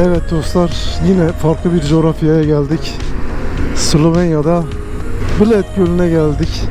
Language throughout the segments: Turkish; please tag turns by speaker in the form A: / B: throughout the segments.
A: Evet dostlar yine farklı bir coğrafyaya geldik. Slovenya'da Bled Gölü'ne geldik.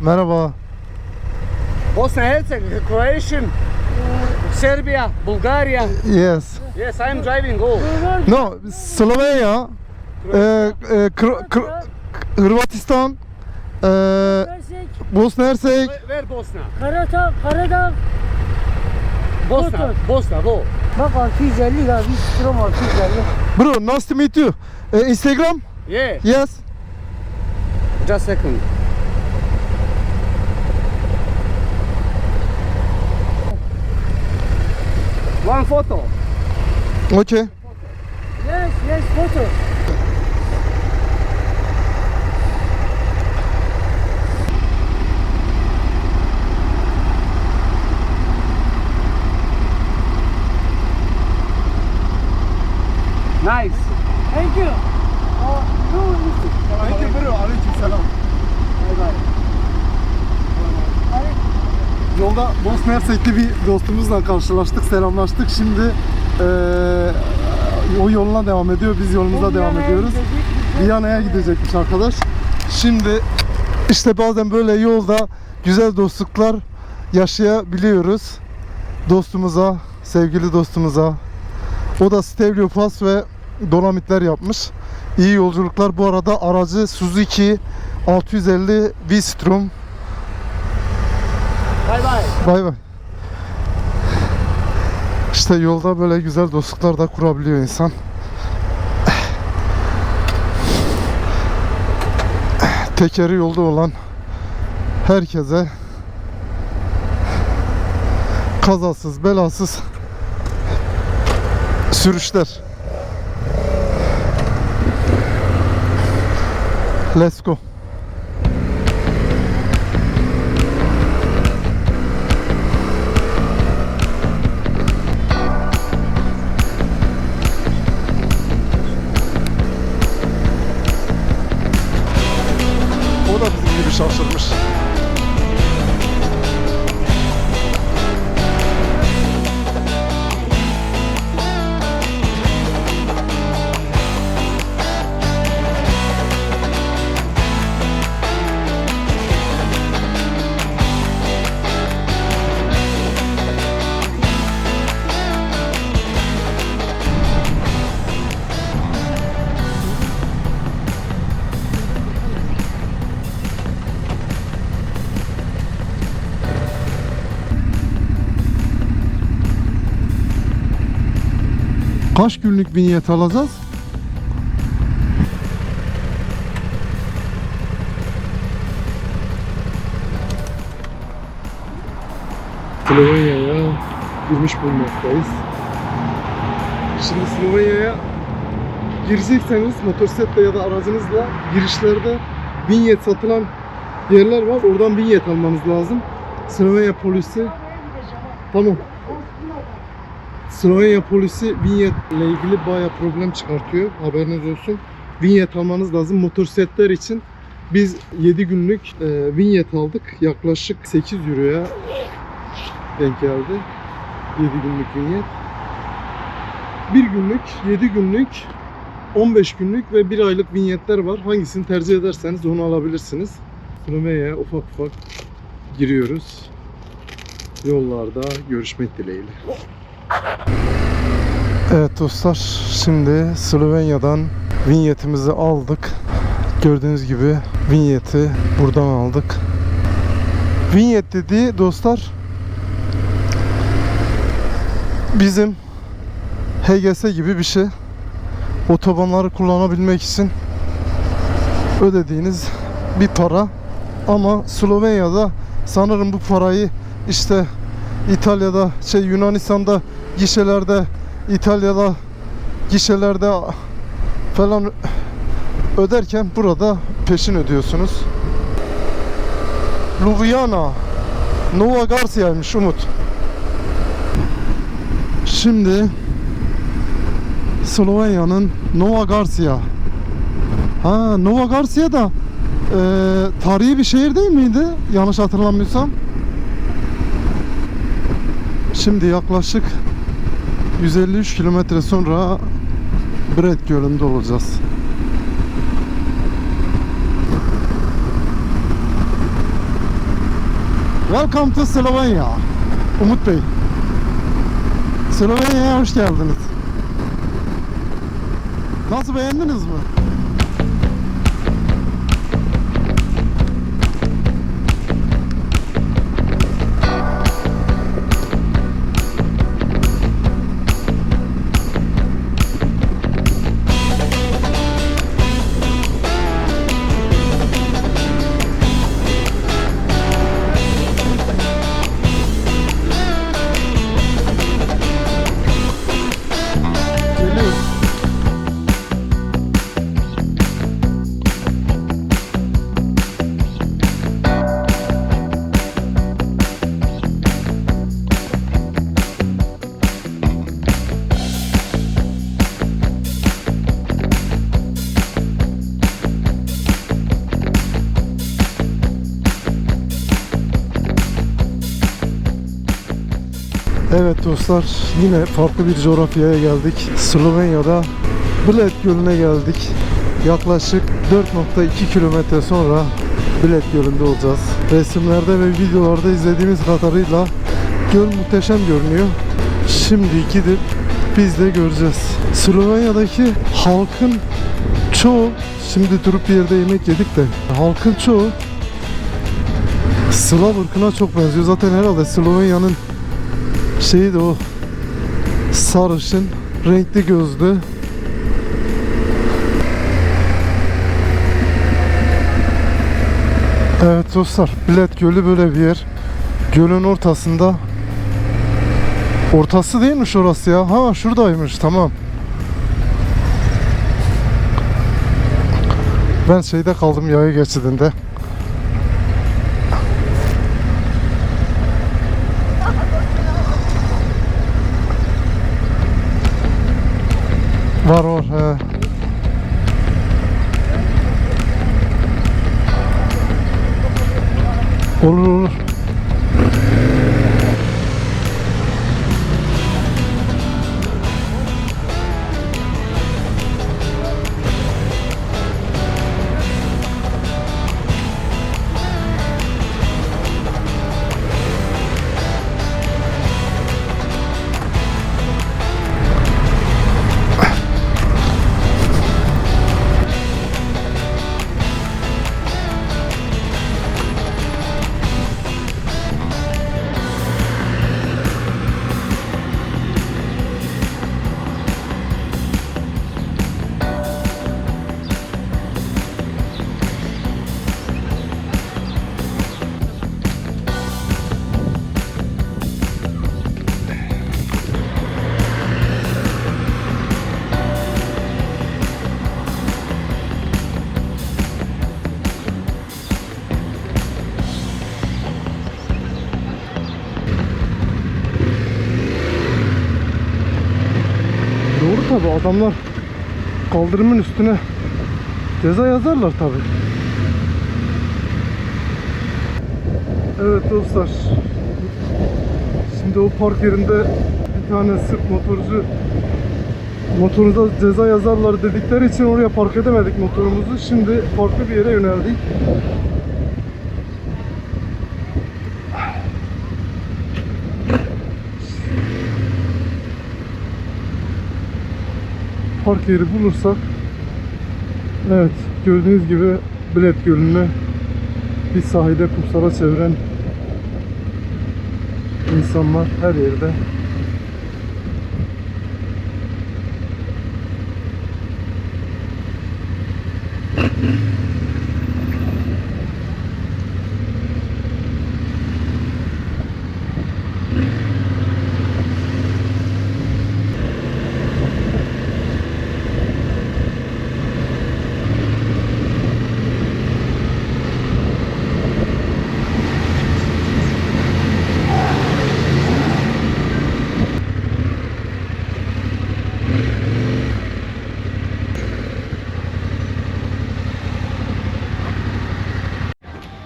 B: Merhaba. Bosnia Herzegovina, Croatian, Serbia, Bulgaria.
A: Yes.
B: Yes, I'm driving all.
A: No, Slovenya, e, e, Kro- Kro- Hırvatistan, e, Bosna Hersek,
B: Where Bosna?
C: Karadağ, Karadağ.
B: Bosna,
C: Bosna.
B: Bosna, wo?
C: Bak 650 ya, bir strom 650.
A: Bro, nice to meet you. E, Instagram?
B: Yeah,
A: Yes.
B: just second. One photo.
A: Okay.
C: Yes, yes, photo.
B: Nice.
C: Thank you. Uh, no,
A: Thank you bro. Aleyküm selam. Yolda Bosna Hersek'li bir dostumuzla karşılaştık, selamlaştık. Şimdi eee, o yoluna devam ediyor, biz yolumuza devam ediyoruz. Viyana'ya gidecekmiş arkadaş. Şimdi işte bazen böyle yolda güzel dostluklar yaşayabiliyoruz. Dostumuza, sevgili dostumuza. O da Stevlio Pass ve Dolomitler yapmış. İyi yolculuklar. Bu arada aracı Suzuki 650 V-Strom.
B: Bye bye.
A: Bay bay. İşte yolda böyle güzel dostluklar da kurabiliyor insan. Tekeri yolda olan herkese kazasız belasız sürüşler. Let's go.
D: Kaç günlük vinyet alacağız? Slovenya'ya girmiş bulunmaktayız. Şimdi Slovenya'ya girecekseniz motosikletle ya da aracınızla girişlerde vinyet satılan yerler var. Oradan vinyet almanız lazım. Slovenya polisi Tamam. Slovenya polisi vinyet ile ilgili baya problem çıkartıyor. Haberiniz olsun. Vinyet almanız lazım. Motosikletler için biz 7 günlük e, vinyet aldık. Yaklaşık 8 euroya denk geldi. 7 günlük vinyet. 1 günlük, 7 günlük, 15 günlük ve 1 aylık vinyetler var. Hangisini tercih ederseniz onu alabilirsiniz. Slovenya'ya ufak ufak giriyoruz yollarda görüşmek dileğiyle. Evet dostlar şimdi Slovenya'dan vinyetimizi aldık. Gördüğünüz gibi vinyeti buradan aldık. Vinyet dediği dostlar bizim HGS gibi bir şey. Otobanları kullanabilmek için ödediğiniz bir para. Ama Slovenya'da sanırım bu parayı işte İtalya'da şey Yunanistan'da gişelerde İtalya'da gişelerde falan öderken burada peşin ödüyorsunuz. Ljubljana Nova Garcia'ymış Umut. Şimdi Slovenya'nın Nova Garcia. Ha Nova Garcia da e, tarihi bir şehir değil miydi? Yanlış hatırlamıyorsam. Şimdi yaklaşık 153 kilometre sonra Bred Gölü'nde olacağız. Welcome to Slovenya. Umut Bey. Slovenya'ya hoş geldiniz. Nasıl beğendiniz mi? Dostlar yine farklı bir coğrafyaya geldik. Slovenya'da Bled Gölü'ne geldik. Yaklaşık 4.2 kilometre sonra Bled Gölü'nde olacağız. Resimlerde ve videolarda izlediğimiz kadarıyla göl muhteşem görünüyor. Şimdi gidip biz de göreceğiz. Slovenya'daki halkın çoğu şimdi durup bir yerde yemek yedik de halkın çoğu Slav ırkına çok benziyor. Zaten herhalde Slovenya'nın şeyi de o. Sarışın renkli gözlü. Evet dostlar Bilet Gölü böyle bir yer. Gölün ortasında. Ortası değilmiş orası ya? Ha şuradaymış tamam. Ben şeyde kaldım yaya geçidinde Var var he. Olur olur. Tabi adamlar kaldırımın üstüne ceza yazarlar tabi. Evet dostlar. Şimdi o park yerinde bir tane Sırp motorcu motorunuza ceza yazarlar dedikleri için oraya park edemedik motorumuzu. Şimdi farklı bir yere yöneldik. Park yeri bulursak Evet gördüğünüz gibi Bilet Gölü'nü bir sahilde kumsala çeviren insanlar her yerde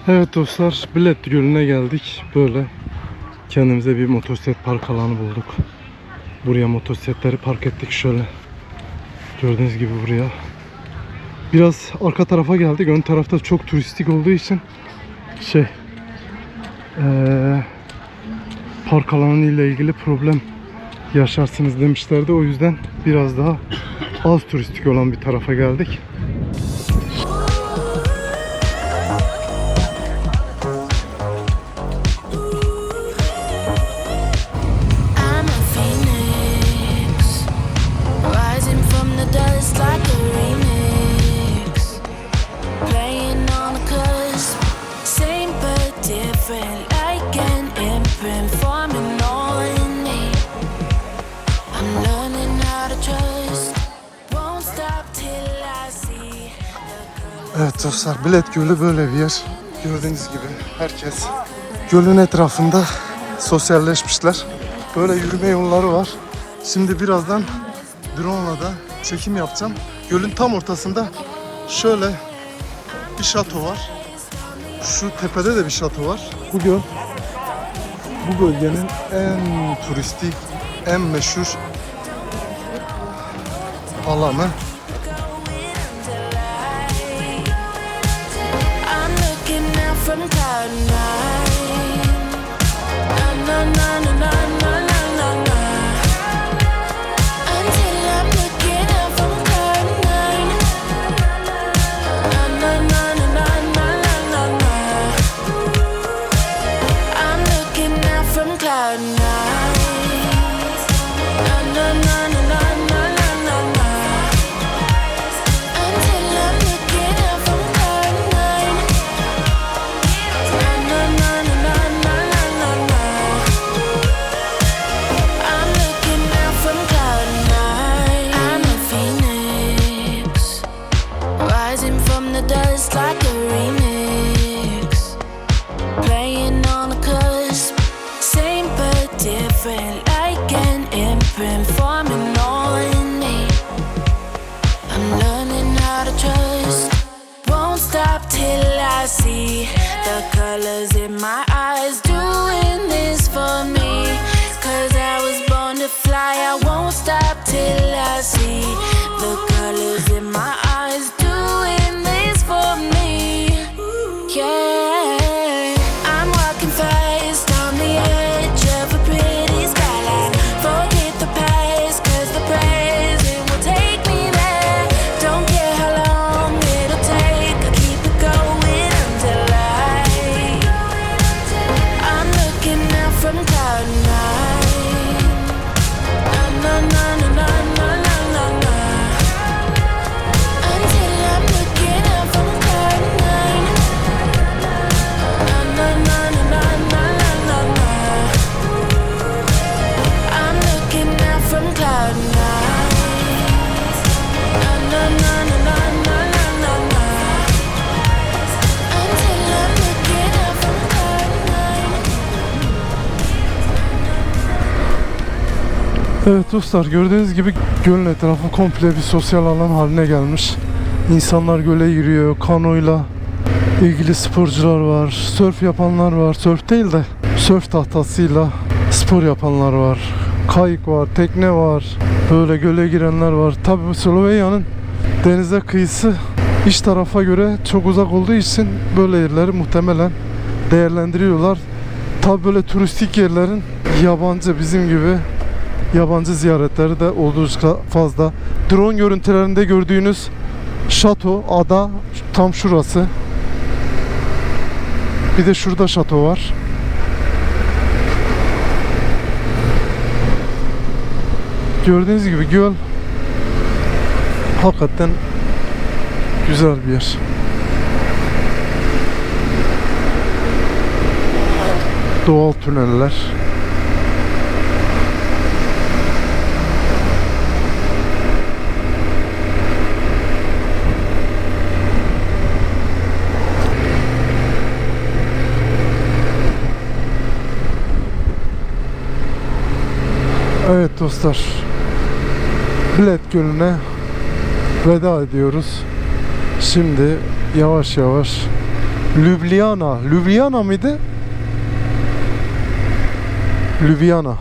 D: Evet dostlar Bilet Gölü'ne geldik. Böyle kendimize bir motosiklet park alanı bulduk. Buraya motosikletleri park ettik şöyle. Gördüğünüz gibi buraya. Biraz arka tarafa geldik. Ön tarafta çok turistik olduğu için şey eee, park alanı ile ilgili problem yaşarsınız demişlerdi. O yüzden biraz daha az turistik olan bir tarafa geldik. Evet dostlar Bilet Gölü böyle bir yer. Gördüğünüz gibi herkes gölün etrafında sosyalleşmişler. Böyle yürüme yolları var. Şimdi birazdan drone'la da çekim yapacağım. Gölün tam ortasında şöyle bir şato var. Şu tepede de bir şato var. Bu göl bu bölgenin en turistik, en meşhur alanı.
A: From cloud nine. Na, na, na, na, na,
D: Evet dostlar gördüğünüz gibi gölün etrafı komple bir sosyal alan haline gelmiş. İnsanlar göle giriyor, kanoyla ilgili sporcular var, sörf yapanlar var, sörf değil de sörf tahtasıyla spor yapanlar var. Kayık var, tekne var, böyle göle girenler var. Tabii bu Slovenya'nın denize kıyısı iç tarafa göre çok uzak olduğu için böyle yerleri muhtemelen değerlendiriyorlar. Tabii böyle turistik yerlerin yabancı bizim gibi yabancı ziyaretleri de oldukça fazla. Drone görüntülerinde gördüğünüz şato, ada tam şurası. Bir de şurada şato var. Gördüğünüz gibi göl hakikaten güzel bir yer. Doğal tüneller. Dostlar. Bled Gölü'ne veda ediyoruz. Şimdi yavaş yavaş Ljubljana. Ljubljana mıydı? Ljubljana.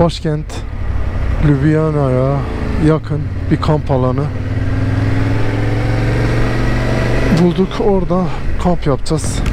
D: Başkent Ljubljana'ya yakın bir kamp alanı. Bulduk orada kamp yapacağız.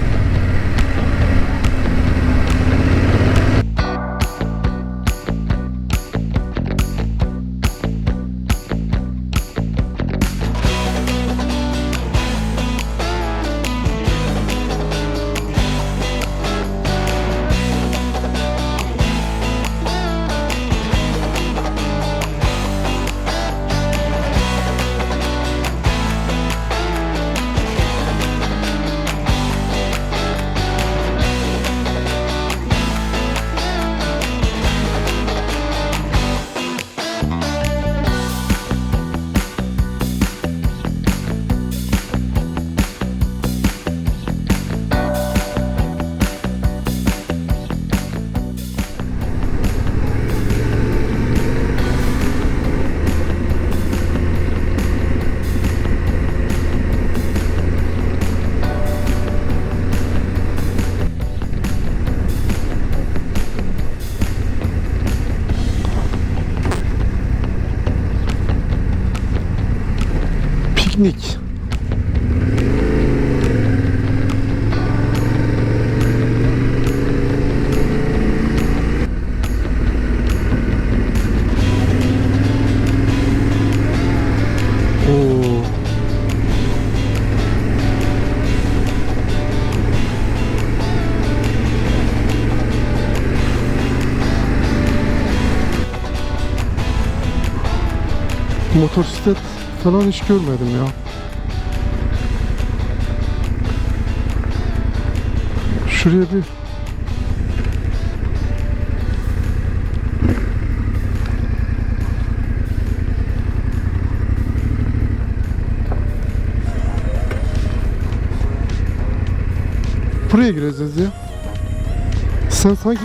D: Motosiklet falan hiç görmedim ya. Şuraya bir Buraya gireceğiz ya. Sen sanki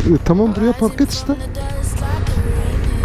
D: E, tamam buraya park et işte.